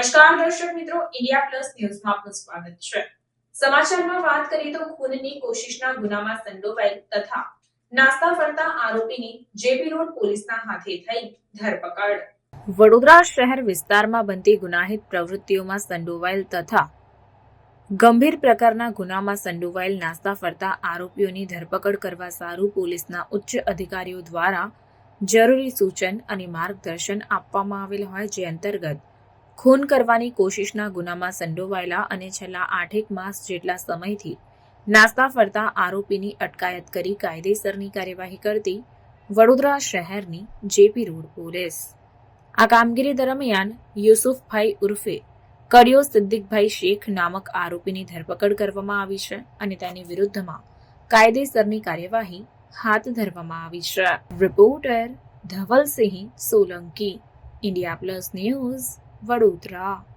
નમસ્કાર દર્શક મિત્રો, ઇન્ડિયા પ્લસ ન્યૂઝમાં આપનું સ્વાગત છે. સમાચારમાં વાત કરીએ તો ખૂનની કોશિશના ગુનામાં સંડોવાયેલ તથા નાસ્તા ફરતા આરોપીની જેપી રોડ પોલીસના હાથે થઈ ધરપકડ. વડોદરા શહેર વિસ્તારમાં બનતી ગુનાહિત પ્રવૃત્તિઓમાં સંડોવાયેલ તથા ગંભીર પ્રકારના ગુનામાં સંડોવાયેલ નાસ્તા ફરતા આરોપીઓની ધરપકડ કરવા સારું પોલીસના ઉચ્ચ અધિકારીઓ દ્વારા જરૂરી સૂચન અને માર્ગદર્શન આપવામાં આવેલ હોય જે અંતર્ગત ખૂન કરવાની કોશિશના ગુનામાં સંડોવાયેલા અને છેલ્લા આઠેક માસ જેટલા સમયથી નાસ્તા ફરતા આરોપીની અટકાયત કરી કાયદેસરની કાર્યવાહી કરતી વડોદરા શહેરની જેપી રોડ પોલીસ. આ કામગીરી દરમિયાન યુસુફભાઈ ઉર્ફે કડિયો સિદ્દીકભાઈ શેખ નામક આરોપીની ધરપકડ કરવામાં આવી છે અને તેની વિરુદ્ધમાં કાયદેસરની કાર્યવાહી હાથ ધરવામાં આવી છે. Reporter Dhavalsinh Solanki, India plus news Vadodara.